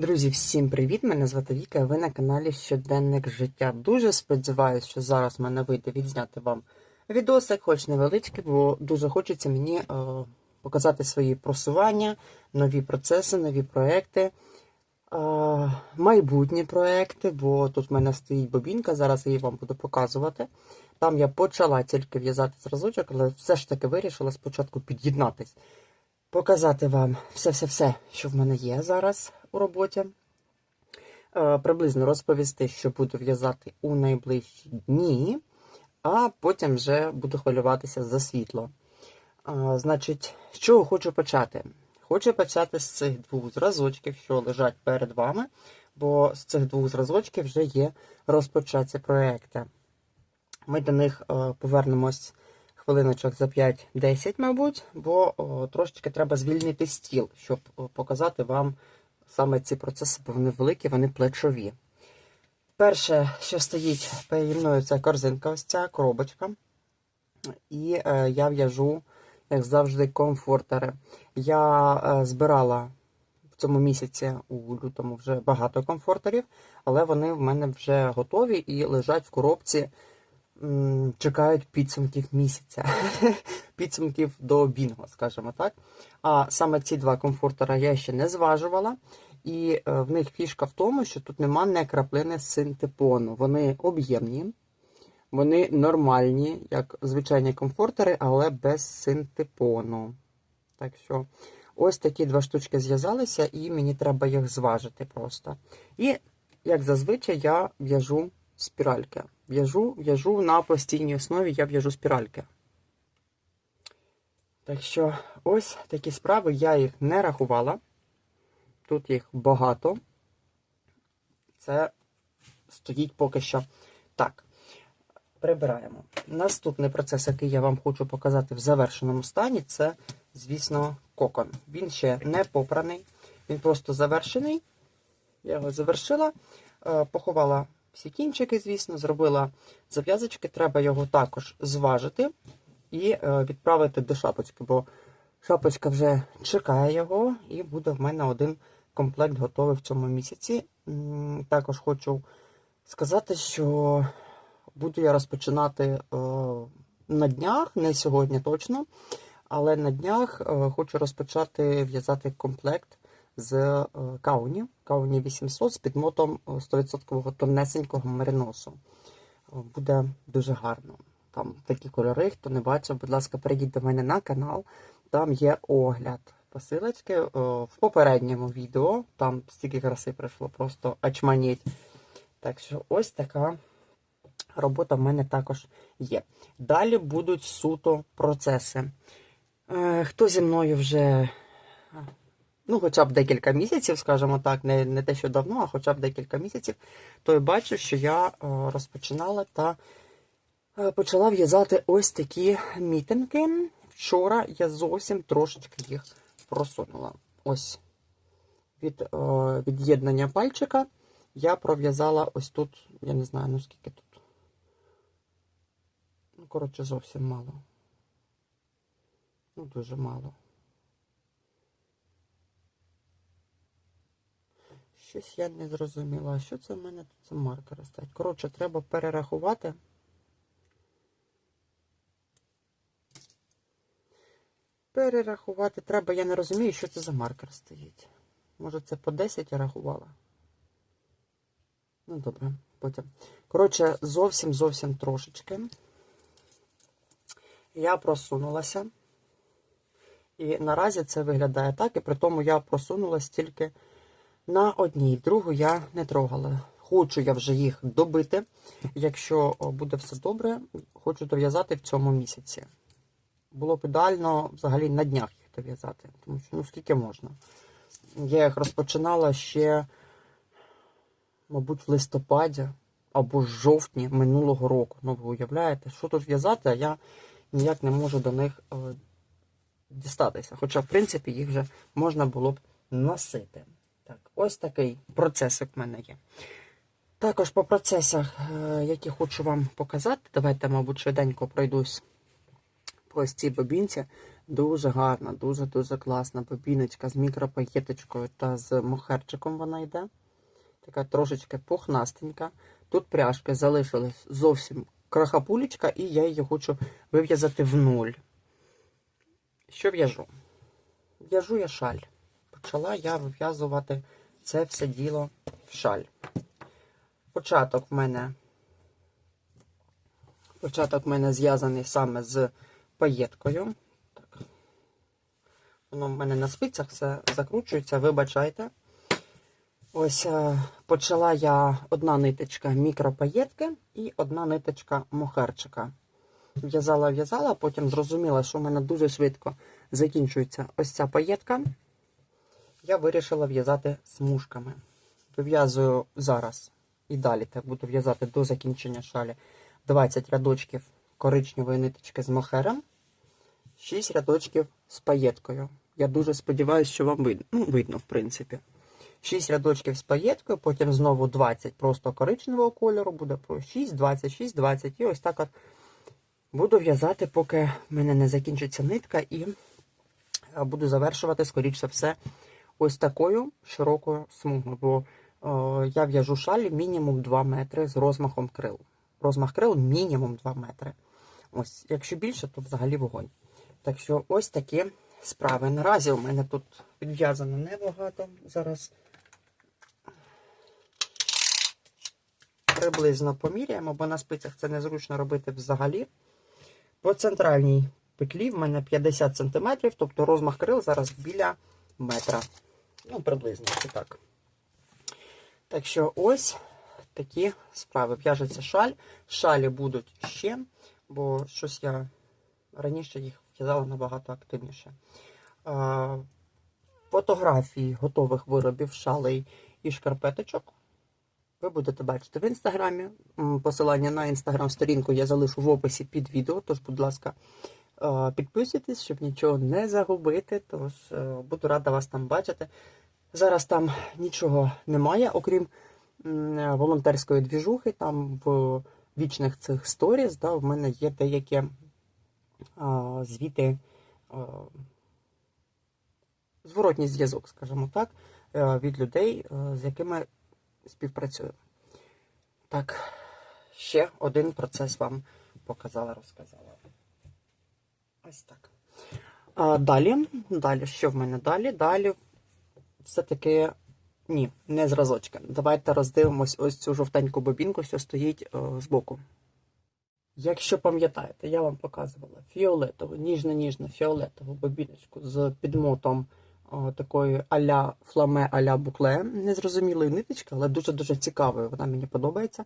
Друзі, всім привіт! Мене звати Віка, ви на каналі Щоденник життя. Дуже сподіваюся, що зараз мене вийде відзняти вам відосик, хоч невеличкий, бо дуже хочеться мені е, показати свої просування, нові процеси, нові проекти, е, майбутні проекти, бо тут в мене стоїть бобінка, зараз я її вам буду показувати. Там я почала тільки в'язати зразочок, але все ж таки вирішила спочатку під'єднатись показати вам все-все-все, що в мене є зараз у роботі. Е, приблизно розповісти, що буду в'язати у найближчі дні, а потім вже буду хвилюватися за світло. Е, значить, з чого хочу почати? Хочу почати з цих двох зразочків, що лежать перед вами, бо з цих двох зразочків вже є розпочаті проекти. Ми до них е, повернемось хвилиночок за 5-10, мабуть, бо трошечки треба звільнити стіл, щоб показати вам саме ці процеси, бо вони великі, вони плечові. Перше, що стоїть переді мною, це корзинка, ось ця коробочка. І е, я в'яжу, як завжди, комфортери. Я е, збирала в цьому місяці у лютому вже багато комфортерів, але вони в мене вже готові і лежать в коробці чекають підсумків місяця, підсумків до бінго, скажімо так. А саме ці два комфортера я ще не зважувала, і е, в них фішка в тому, що тут нема не краплини синтепону. Вони об'ємні, вони нормальні, як звичайні комфортери, але без синтепону. Так що ось такі два штучки зв'язалися, і мені треба їх зважити просто. І, як зазвичай, я в'яжу спіральки. В'яжу, в'яжу на постійній основі, я в'яжу спіральки. Так що ось такі справи, я їх не рахувала. Тут їх багато. Це стоїть поки що так. Прибираємо. Наступний процес, який я вам хочу показати в завершеному стані, це, звісно, кокон. Він ще не попраний, він просто завершений. Я його завершила, е, поховала всі кінчики, звісно, зробила зав'язочки. Треба його також зважити і е, відправити до шапочки, бо шапочка вже чекає його, і буде в мене один комплект готовий в цьому місяці. Також хочу сказати, що буду я розпочинати е, на днях, не сьогодні точно, але на днях е, хочу розпочати в'язати комплект з е, кауні, кауні 800 з підмотом е, 100% тонесенького мериносу. Е, Буде дуже гарно. Там такі кольори, хто не бачив, будь ласка, перейдіть до мене на канал. Там є огляд посилочки е, в попередньому відео. Там стільки краси прийшло, просто очманіть. Так що ось така робота в мене також є. Далі будуть суто процеси. Е, Хто зі мною вже ну, хоча б декілька місяців, скажімо так, не, не те, що давно, а хоча б декілька місяців, то я бачу, що я е, розпочинала та е, почала в'язати ось такі мітинги. Вчора я зовсім трошечки їх просунула. Ось від е, від'єднання пальчика я пров'язала ось тут, я не знаю, ну скільки тут. Ну, коротше, зовсім мало. Ну, дуже мало. Щось я не зрозуміла. Що це в мене тут за маркери стоять? Коротше, треба перерахувати. Перерахувати треба, я не розумію, що це за маркер стоїть. Може це по 10 я рахувала? Ну, добре, потім. Коротше, зовсім зовсім трошечки. Я просунулася. І наразі це виглядає так, і при тому я просунулась тільки на одній, другу я не трогала. Хочу я вже їх добити. Якщо буде все добре, хочу дов'язати в цьому місяці. Було б ідеально взагалі на днях їх дов'язати, тому що ну скільки можна. Я їх розпочинала ще, мабуть, в листопаді або жовтні минулого року. Ну, ви уявляєте, що тут в'язати, а я ніяк не можу до них е, дістатися. Хоча, в принципі, їх вже можна було б носити. Так, ось такий процесик в мене є. Також по процесах, е, які хочу вам показати, давайте, мабуть, швиденько пройдусь по ось цій бобінці. Дуже гарна, дуже-дуже класна бобіночка з мікропаєточкою та з мохерчиком вона йде. Така трошечки пухнастенька. Тут пряжки залишилась зовсім крахапулечка, і я її хочу вив'язати в нуль. Що в'яжу? В'яжу я шаль. Почала я вив'язувати це все діло в шаль. Початок в мене. Початок в мене зв'язаний саме з паєткою. Так. Воно в мене на спицях все закручується, вибачайте. Ось е, почала я одна ниточка мікропаєтки і одна ниточка мохерчика. В'язала, в'язала, потім зрозуміла, що в мене дуже швидко закінчується ось ця паєтка. Я вирішила в'язати смужками. Вив'язую зараз і далі так буду в'язати до закінчення шалі 20 рядочків коричневої ниточки з мохером, 6 рядочків з паєткою. Я дуже сподіваюся, що вам видно. Ну, видно, в принципі. 6 рядочків з паєткою, потім знову 20 просто коричневого кольору, буде по 6, 26, 20. І ось так от буду в'язати, поки в мене не закінчиться нитка, і е, буду завершувати, скоріше все, ось такою широкою смугою. Бо е, я в'яжу шалі мінімум 2 метри з розмахом крил. Розмах крил мінімум 2 метри. Ось, якщо більше, то взагалі вогонь. Так що ось такі справи. Наразі у мене тут підв'язано небагато. Зараз приблизно поміряємо, бо на спицях це незручно робити взагалі. По центральній петлі в мене 50 см, тобто розмах крил зараз біля метра. Ну, приблизно це так. Так що ось такі справи. В'яжеться шаль. Шалі будуть ще, бо щось я раніше їх в'язала набагато активніше. Фотографії готових виробів шалей і шкарпеточок. Ви будете бачити в інстаграмі. Посилання на інстаграм-сторінку я залишу в описі під відео. Тож, будь ласка, підписуйтесь, щоб нічого не загубити. Тож е, буду рада вас там бачити. Зараз там нічого немає, окрім волонтерської двіжухи. Там в вічних цих сторіс, да, в мене є деякі а, звіти, а, зворотній зв'язок, скажімо так, е, від людей, е, з якими співпрацюю. Так, ще один процес вам показала, розказала. Ось так. А, далі, далі, що в мене далі? Далі все-таки ні, не зразочки. Давайте роздивимось ось цю жовтеньку бобінку, що стоїть е, збоку. Якщо пам'ятаєте, я вам показувала фіолетову, ніжно-ніжно фіолетову бобіночку з підмотом о, такої аля фламе, аля букле. Незрозумілої ниточки, але дуже-дуже цікавою. Вона мені подобається.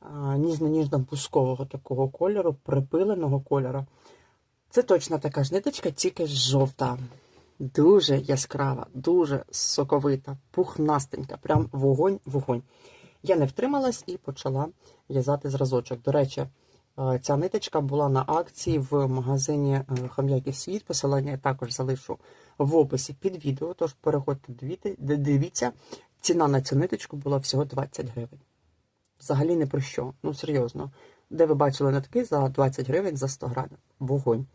А, Ніжно-ніжно бускового такого кольору, припиленого кольору. Це точно така ж ниточка, тільки жовта. Дуже яскрава, дуже соковита, пухнастенька, прям вогонь-вогонь. Я не втрималась і почала в'язати зразочок. До речі, е, ця ниточка була на акції в магазині е, Хам'яків Світ. Посилання я також залишу в описі під відео. Тож переходьте, дивіться-. Ціна на цю ниточку була всього 20 гривень. Взагалі не про що. Ну серйозно. Де ви бачили нитки за 20 гривень за 100 грамів? Вогонь.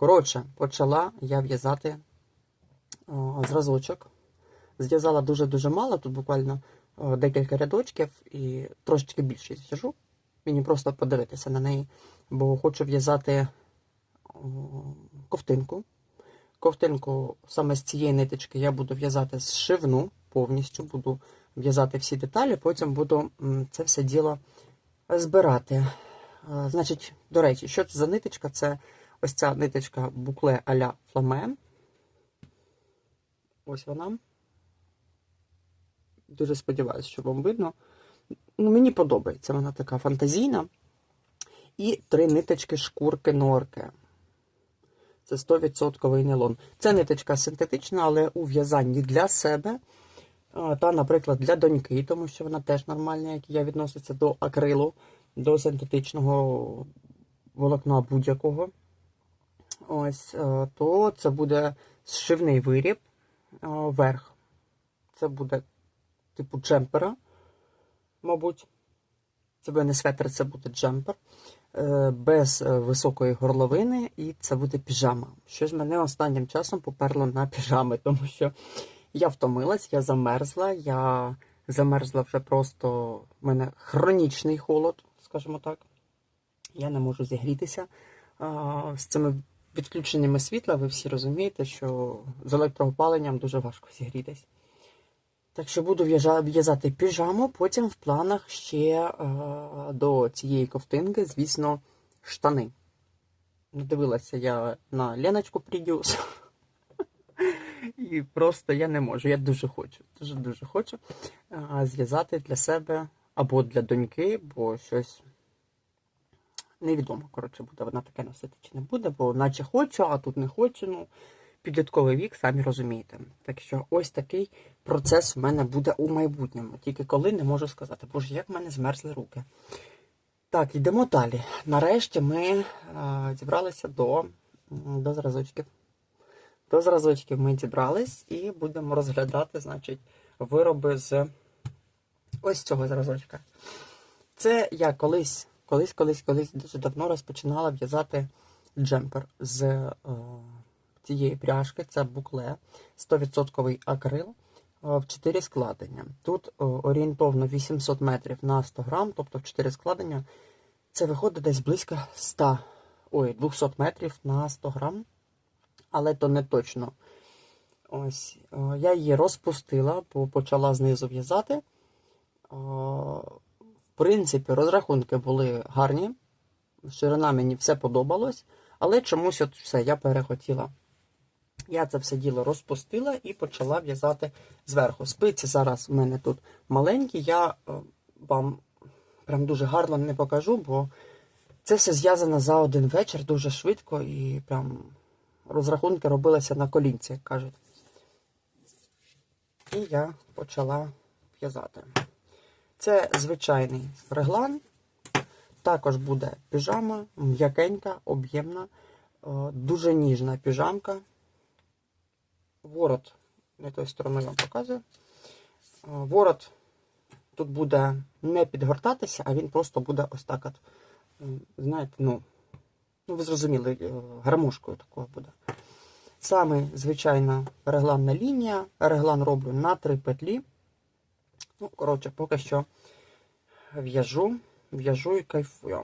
Коротше, почала я в'язати зразочок. Зв'язала дуже-дуже мало, тут буквально о, декілька рядочків і трошечки більше зв'яжу. Мені просто подивитися на неї, бо хочу в'язати ковтинку. Ковтинку саме з цієї ниточки я буду в'язати зшивну повністю, буду в'язати всі деталі, потім буду це все діло збирати. Е, Значить, до речі, що це за ниточка? Це ось ця ниточка букле а-ля фламе. Ось вона. Дуже сподіваюся, що вам видно. Ну, мені подобається, вона така фантазійна. І три ниточки шкурки норки. Це 100% нейлон. Це ниточка синтетична, але у в'язанні для себе. Та, наприклад, для доньки, тому що вона теж нормальна, як я відноситься до акрилу, до синтетичного волокна будь-якого. Ось, е, то це буде зшивний виріб е, верх. Це буде типу джемпера, мабуть. Це буде не светр, це буде джемпер. е, Без е, високої горловини, і це буде піжама. Щось мене останнім часом поперло на піжами, тому що я втомилась, я замерзла, я замерзла вже просто в мене хронічний холод, скажімо так. Я не можу зігрітися. А, З цими відключеннями світла ви всі розумієте, що з електроопаленням дуже важко зігрітись. Так що буду в'язати піжаму, потім в планах ще е, до цієї ковтинки, звісно, штани. Дивилася я на Леночку Прідіус. І просто я не можу. Я дуже хочу, дуже дуже хочу а, зв'язати для себе або для доньки, бо щось невідомо, коротше, буде вона таке носити чи не буде, бо наче хочу, а тут не хочу. Ну, підлітковий вік, самі розумієте. Так що ось такий процес в мене буде у майбутньому. Тільки коли не можу сказати, боже, як в мене змерзли руки. Так, йдемо далі. Нарешті ми е, зібралися до, до зразочків. До зразочків ми зібрались і будемо розглядати, значить, вироби з ось цього зразочка. Це я колись, колись, колись, колись дуже давно розпочинала в'язати джемпер з е, цієї пряжки. Це букле 100% акрил е, в 4 складення. Тут е, орієнтовно 800 метрів на 100 грам, тобто в 4 складення. Це виходить десь близько 100, ой, 200 метрів на 100 грам, але то не точно. Ось, е, я її розпустила, бо почала знизу в'язати. Принципі, розрахунки були гарні. Ширина мені все подобалось, але чомусь от все, я перехотіла. Я це все діло розпустила і почала в'язати зверху. Спиці зараз в мене тут маленькі, я е, вам прям дуже гарно не покажу, бо це все зв'язано за один вечір дуже швидко і прям розрахунки робилися на колінці, як кажуть. І я почала в'язати. Це звичайний реглан. Також буде піжама, м'якенька, об'ємна, е, дуже ніжна піжамка. Ворот, не тою стороною вам показую. Е, Ворот тут буде не підгортатися, а він просто буде ось так от, знаєте, ну, ну ви зрозуміли, е, гармошкою такого буде. Саме звичайна регланна лінія. Реглан роблю на три петлі. Ну, коротше, поки що в'яжу, в'яжу і кайфую.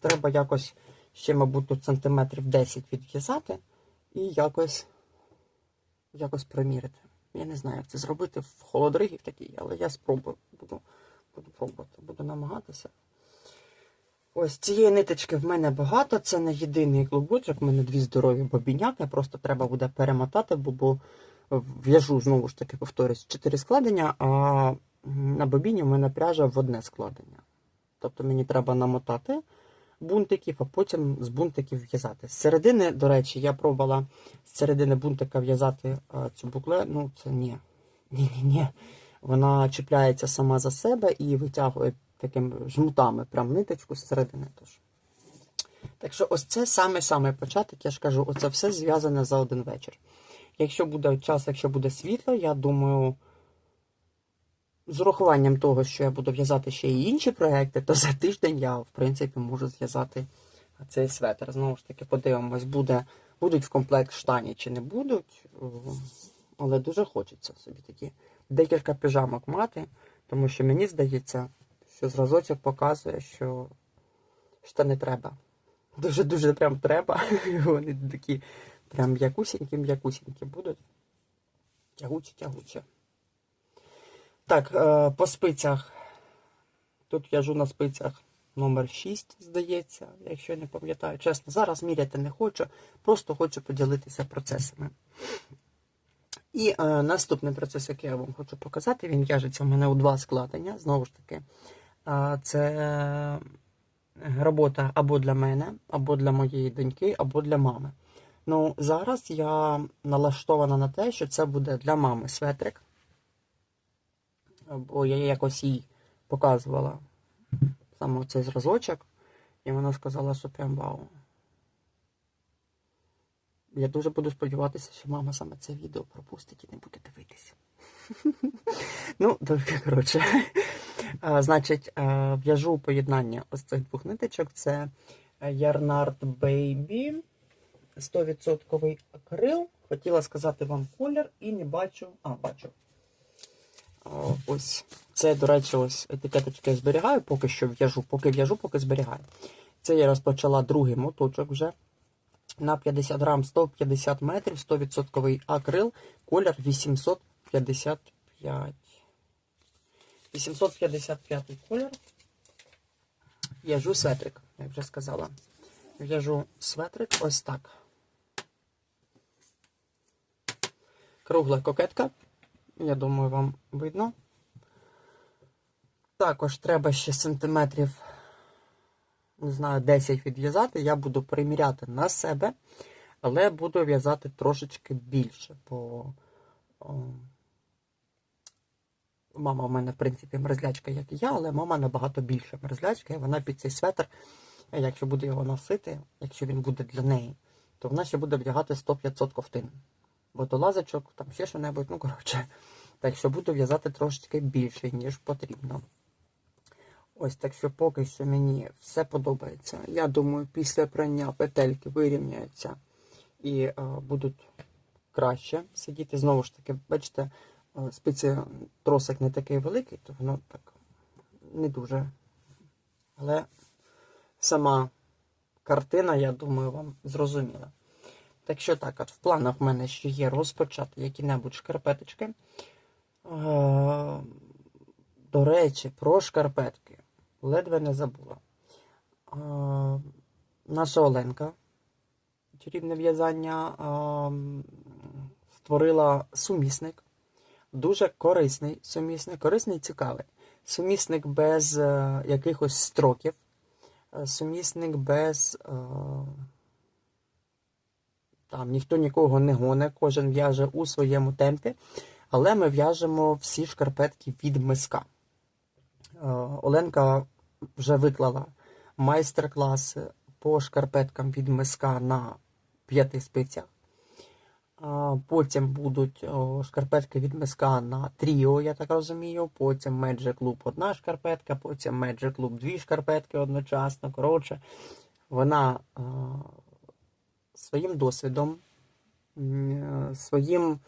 Треба якось ще, мабуть, тут сантиметрів 10 відв'язати і якось, якось примірити. Я не знаю, як це зробити в холодригів такий, але я спробую. Буду, буду пробувати, буду намагатися. Ось цієї ниточки в мене багато, це не єдиний клубочок, в мене дві здорові бобіняки, просто треба буде перемотати, бо, в'яжу знову ж таки, повторюсь, чотири складення, а на бобіні в мене пряжа в одне складення. Тобто мені треба намотати бунтиків, а потім з бунтиків в'язати. З середини, до речі, я пробувала з середини бунтика в'язати цю букле. Ну, це ні. Ні-ні-ні. Вона чіпляється сама за себе і витягує такими жмутами прям ниточку з середини. Тож. Так що ось це саме-саме початок, я ж кажу, оце все зв'язане за один вечір. Якщо буде час, якщо буде світло, я думаю, з урахуванням того, що я буду в'язати ще й інші проекти, то за тиждень я, в принципі, можу зв'язати цей светр. Знову ж таки, подивимось, буде, будуть в комплект штані чи не будуть. Але дуже хочеться собі такі декілька піжамок мати, тому що мені здається, що зразочок показує, що штани треба. Дуже-дуже прям треба. Вони такі прям м'якусінькі-м'якусінькі будуть. Тягучі, тягучі. Так, е, по спицях. Тут в'яжу на спицях номер 6, здається, якщо не пам'ятаю. Чесно, зараз міряти не хочу, просто хочу поділитися процесами. І е, наступний процес, який я вам хочу показати, він в'яжеться у мене у два складення. Знову ж таки, е, це робота або для мене, або для моєї доньки, або для мами. Ну, зараз я налаштована на те, що це буде для мами светрик. Бо я якось їй показувала саме цей зразочок, і вона сказала, що прям вау. Я дуже буду сподіватися, що мама саме це відео пропустить і не буде дивитися. Ну, добре, коротше. Значить, в'яжу поєднання ось цих двох ниточок. Це Yarnard Baby 100% акрил. Хотіла сказати вам колір і не бачу. А, бачу. Ось. Це, до речі, ось етикеточки я зберігаю, поки що в'яжу, поки в'яжу, поки зберігаю. Це я розпочала другий моточок вже. На 50 грам 150 метрів, 100% акрил, колір 855. 855 колір. В'яжу светрик, як вже сказала. В'яжу светрик ось так. Кругла кокетка. Я думаю, вам видно. Також треба ще сантиметрів, не знаю, 10 відв'язати. Я буду приміряти на себе, але буду в'язати трошечки більше, бо о, мама в мене, в принципі, мерзлячка, як і я, але мама набагато більша мерзлячка, і вона під цей светр, якщо буде його носити, якщо він буде для неї, то вона ще буде вдягати 100-500 ковтин. Водолазочок, там ще що-небудь, ну коротше. Так що буду в'язати трошечки більше, ніж потрібно. Ось так що поки що мені все подобається. Я думаю, після прання петельки вирівняються і е, будуть краще сидіти. Знову ж таки, бачите, е, спиці тросик не такий великий, то воно так не дуже. Але сама картина, я думаю, вам зрозуміла. Так що так, от в планах в мене ще є розпочати які-небудь шкарпеточки. Е, До речі, про шкарпетки. Ледве не забула. Е, Наша Оленка, чарівне в'язання, е, створила сумісник. Дуже корисний сумісник, корисний і цікавий. Сумісник без якихось строків, сумісник без. Е, там ніхто нікого не гоне, кожен в'яже у своєму темпі, але ми в'яжемо всі шкарпетки від миска. Е, Оленка вже виклала майстер-класи по шкарпеткам від миска на п'яти спицях. Потім будуть шкарпетки від миска на тріо, я так розумію. Потім Magic Loop одна шкарпетка, потім Magic Loop дві шкарпетки одночасно. Коротше, вона а, своїм досвідом, своїм,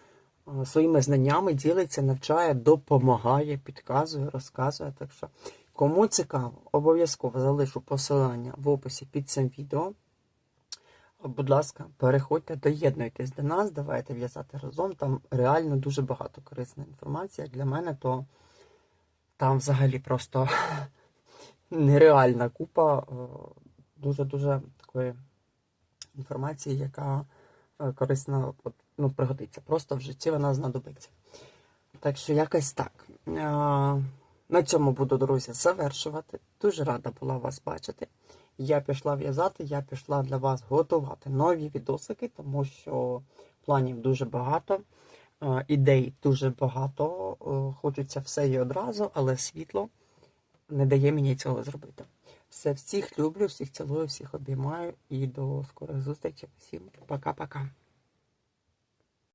е, своїми знаннями ділиться, навчає, допомагає, підказує, розказує. Так що, кому цікаво, обов'язково залишу посилання в описі під цим відео. Будь ласка, переходьте, доєднуйтесь до нас, давайте в'язати разом. Там реально дуже багато корисної інформації. Для мене то там взагалі просто нереальна купа е, дуже-дуже такої інформації, яка е, корисна ну, пригодиться. Просто в житті вона знадобиться. Так що якось так. Е, На цьому буду, друзі, завершувати. Дуже рада була вас бачити. Я пішла в'язати, я пішла для вас готувати нові відосики, тому що планів дуже багато, е, ідей дуже багато. Хочеться все і одразу, але світло не дає мені цього зробити. Все, всіх люблю, всіх цілую, всіх обіймаю і до скорих зустрічей. Всім пока-пока.